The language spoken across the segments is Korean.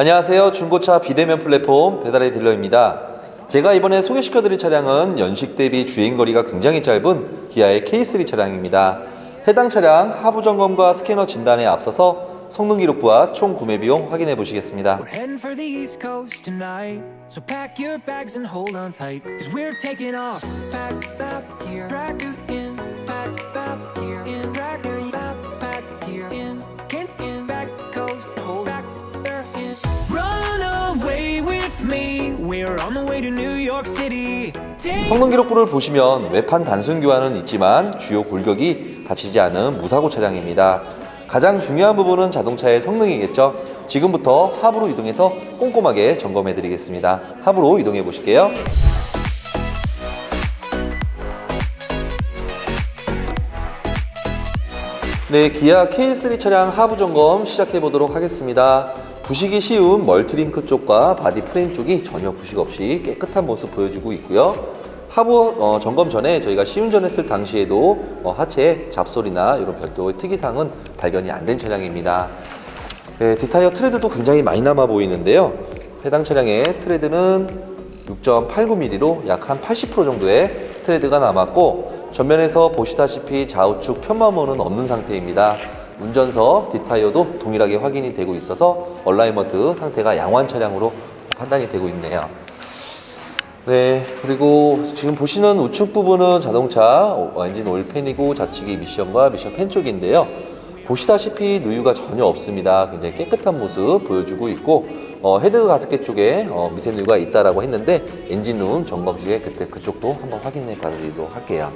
안녕하세요. 중고차 비대면 플랫폼 배달의 딜러입니다. 제가 이번에 소개시켜드릴 차량은 연식 대비 주행거리가 굉장히 짧은 기아의 K3 차량입니다. 해당 차량 하부 점검과 스캐너 진단에 앞서서 성능 기록부와 총 구매 비용 확인해 보시겠습니다. 성능 기록부를 보시면 외판 단순 교환은 있지만 주요 골격이 다치지 않은 무사고 차량입니다. 가장 중요한 부분은 자동차의 성능이겠죠. 지금부터 하부로 이동해서 꼼꼼하게 점검해 드리겠습니다. 하부로 이동해 보실게요. 네, 기아 K3 차량 하부 점검 시작해 보도록 하겠습니다. 부식이 쉬운 멀티링크 쪽과 바디 프레임 쪽이 전혀 부식 없이 깨끗한 모습 보여주고 있고요. 하부 어, 점검 전에 저희가 시운전 했을 당시에도 어, 하체 잡소리나 이런 별도의 특이사항은 발견이 안 된 차량입니다. 네, 뒷타이어 트레드도 굉장히 많이 남아 보이는데요. 해당 차량의 트레드는 6.89mm로 약 한 80% 정도의 트레드가 남았고 전면에서 보시다시피 좌우측 편마모는 없는 상태입니다. 운전석 뒷타이어도 동일하게 확인이 되고 있어서 얼라이먼트 상태가 양호한 차량으로 판단이 되고 있네요. 네, 그리고 지금 보시는 우측 부분은 자동차 어, 엔진 오일 팬이고 좌측이 미션과 미션 팬 쪽인데요. 보시다시피 누유가 전혀 없습니다. 굉장히 깨끗한 모습 보여주고 있고 어, 헤드 가스켓 쪽에 어, 미세 누유가 있다라고 했는데 엔진룸 점검 시에 그때 그쪽도 한번 확인해 봐드리도록 할게요.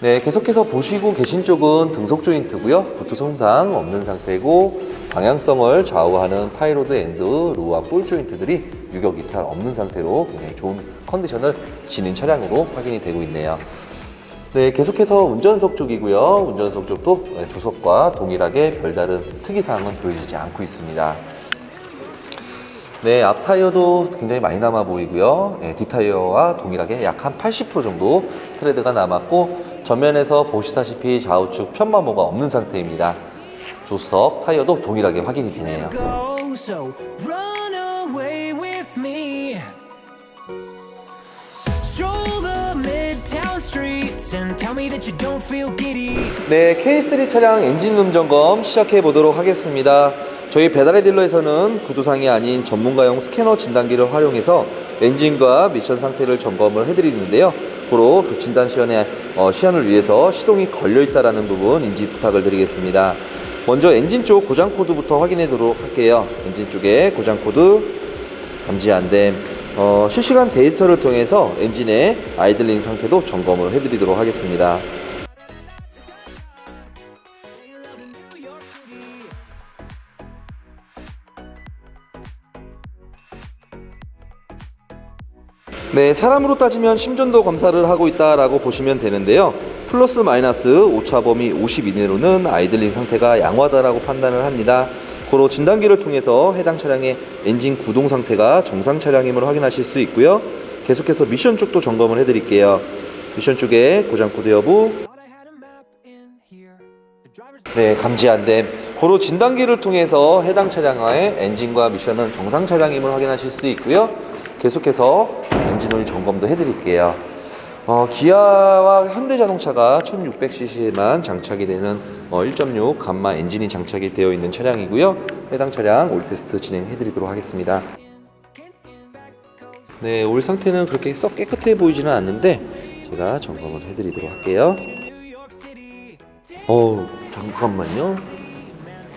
네, 계속해서 보시고 계신 쪽은 등속 조인트고요. 부트 손상 없는 상태고 방향성을 좌우하는 타이로드 앤드 루아 볼 조인트들이 유격 이탈 없는 상태로 굉장히 좋은 컨디션을 지닌 차량으로 확인이 되고 있네요. 네, 계속해서 운전석 쪽이고요. 운전석 쪽도 네, 조석과 동일하게 별다른 특이사항은 보여지지 않고 있습니다. 네, 앞 타이어도 굉장히 많이 남아 보이고요. 네, 뒷 타이어와 동일하게 약 한 80% 정도 트레드가 남았고 전면에서 보시다시피 좌우측 편마모가 없는 상태입니다. 조수석 타이어도 동일하게 확인이 되네요. 네, K3 차량 엔진룸 점검 시작해 보도록 하겠습니다. 저희 배달의 딜러에서는 구두상이 아닌 전문가용 스캐너 진단기를 활용해서 엔진과 미션 상태를 점검을 해드리는데요. 고로 그 진단 시연의 어, 시연을 위해서 시동이 걸려 있다라는 부분 인지 부탁을 드리겠습니다. 먼저 엔진 쪽 고장 코드부터 확인해 보도록 할게요. 엔진 쪽에 고장 코드 감지 안 됨. 어, 실시간 데이터를 통해서 엔진의 아이들링 상태도 점검을 해드리도록 하겠습니다. 네, 사람으로 따지면 심전도 검사를 하고 있다라고 보시면 되는데요. 플러스 마이너스 오차 범위 50 이내로는 아이들링 상태가 양호하다라고 판단을 합니다. 고로 진단기를 통해서 해당 차량의 엔진 구동 상태가 정상 차량임을 확인하실 수 있고요. 계속해서 미션 쪽도 점검을 해드릴게요. 미션 쪽에 고장 코드 여부, 네, 감지 안 됨. 고로 진단기를 통해서 해당 차량의 엔진과 미션은 정상 차량임을 확인하실 수 있고요. 계속해서 엔진 오일 점검도 해드릴게요. 어, 기아와 현대자동차가 1600cc에만 장착이 되는 어, 1.6 감마 엔진이 장착이 되어 있는 차량이고요. 해당 차량 올 테스트 진행해 드리도록 하겠습니다. 네, 오일 상태는 그렇게 썩 깨끗해 보이지는 않는데 제가 점검을 해 드리도록 할게요. New York City. 어 잠깐만요.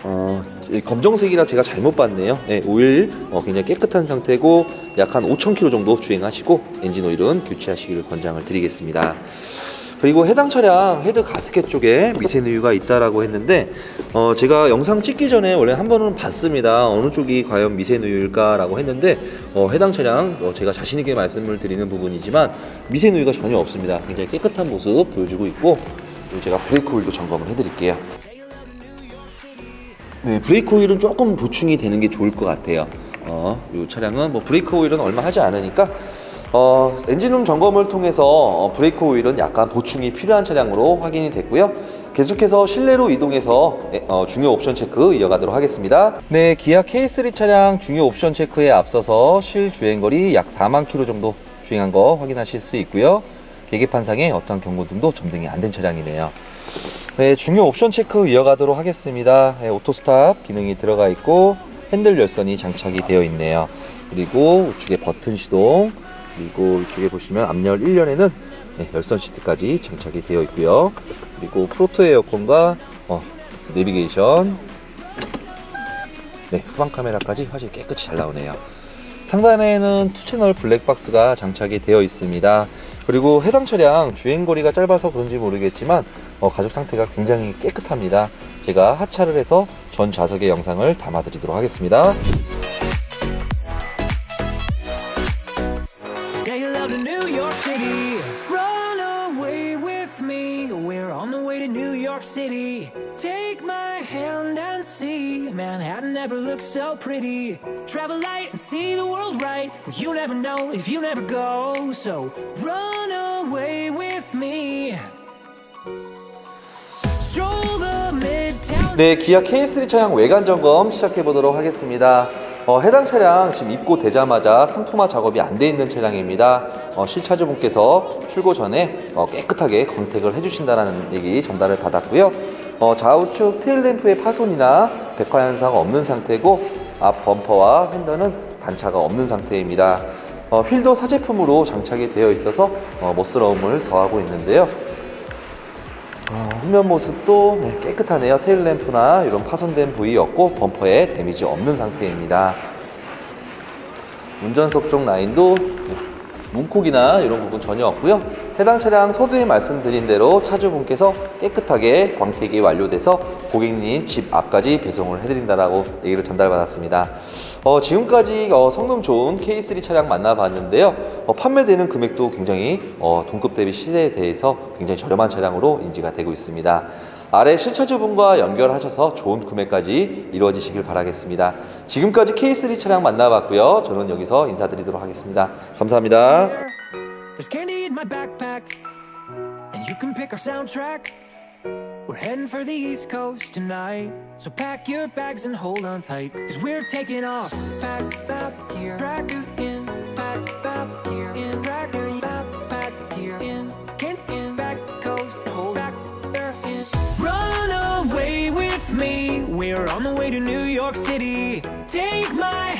어이 검정색이라 제가 잘못 봤네요. 네, 오일 어, 굉장히 깨끗한 상태고 약 한 5,000km 정도 주행하시고 엔진 오일은 교체하시기를 권장을 드리겠습니다. 그리고 해당 차량 헤드 가스켓 쪽에 미세누유가 있다라고 했는데 어, 제가 영상 찍기 전에 원래 한 번은 봤습니다. 어느 쪽이 과연 미세누유일까라고 했는데 어, 해당 차량 어, 제가 자신 있게 말씀을 드리는 부분이지만 미세누유가 전혀 없습니다. 굉장히 깨끗한 모습 보여주고 있고 제가 브레이크 오일도 점검을 해드릴게요. 네, 브레이크 오일은 조금 보충이 되는 게 좋을 것 같아요. 어, 이 차량은 뭐 브레이크 오일은 얼마 하지 않으니까 어, 엔진룸 점검을 통해서 어, 브레이크 오일은 약간 보충이 필요한 차량으로 확인이 됐고요. 계속해서 실내로 이동해서 어, 중요 옵션 체크 이어가도록 하겠습니다. 네, 기아 K3 차량 중요 옵션 체크에 앞서서 실주행거리 약 4만 킬로 정도 주행한 거 확인하실 수 있고요. 계기판상에 어떠한 경고등도 점등이 안 된 차량이네요. 네, 중요 옵션 체크 이어가도록 하겠습니다. 네, 오토스탑 기능이 들어가 있고 핸들 열선이 장착이 되어 있네요. 그리고 우측에 버튼 시동, 그리고 이쪽에 보시면 앞열 1년에는 네, 열선 시트까지 장착이 되어 있고요. 그리고 프로토 에어컨과 어, 내비게이션, 네, 후방 카메라까지 화질 깨끗이 잘 나오네요. 상단에는 투채널 블랙박스가 장착이 되어 있습니다. 그리고 해당 차량 주행거리가 짧아서 그런지 모르겠지만 어, 가죽 상태가 굉장히 깨끗합니다. 제가 하차를 해서 전 좌석의 영상을 담아드리도록 하겠습니다. Take my hand. Manhattan never looks so pretty. Travel light and see the world right. Well, you never know if you never go. So run away with me. 네, 기아 K3 차량 외관 점검 시작해 보도록 하겠습니다. 어, 해당 차량 지금 입고 되자마자 상품화 작업이 안 돼 있는 차량입니다. 어, 실차주분께서 출고 전에 어, 깨끗하게 광택을 해주신다는 얘기 전달을 받았고요. 어, 좌우측 테일 램프의 파손이나 백화 현상 없는 상태고 앞 범퍼와 핸더는 단차가 없는 상태입니다. 어, 휠도 사 제품으로 장착이 되어 있어서 어, 멋스러움을 더하고 있는데요. 어, 후면 모습도 네, 깨끗하네요. 테일 램프나 이런 파손된 부위 없고 범퍼에 데미지 없는 상태입니다. 운전석 쪽 라인도 네, 문콕이나 이런 부분 전혀 없고요. 해당 차량 서두에 말씀드린 대로 차주분께서 깨끗하게 광택이 완료돼서 고객님 집 앞까지 배송을 해드린다라고 얘기를 전달받았습니다. 어, 지금까지 어, 성능 좋은 K3 차량 만나봤는데요. 어, 판매되는 금액도 굉장히 어, 동급 대비 시세에 대해서 굉장히 저렴한 차량으로 인지가 되고 있습니다. 아래 실차주분과 연결하셔서 좋은 구매까지 이루어지시길 바라겠습니다. 지금까지 K3 차량 만나봤고요. 저는 여기서 인사드리도록 하겠습니다. 감사합니다. There's candy in my backpack, and you can pick our soundtrack. We're heading for the East Coast tonight, so pack your bags and hold on tight, cause we're taking off. Pack up here, pack York City. Take my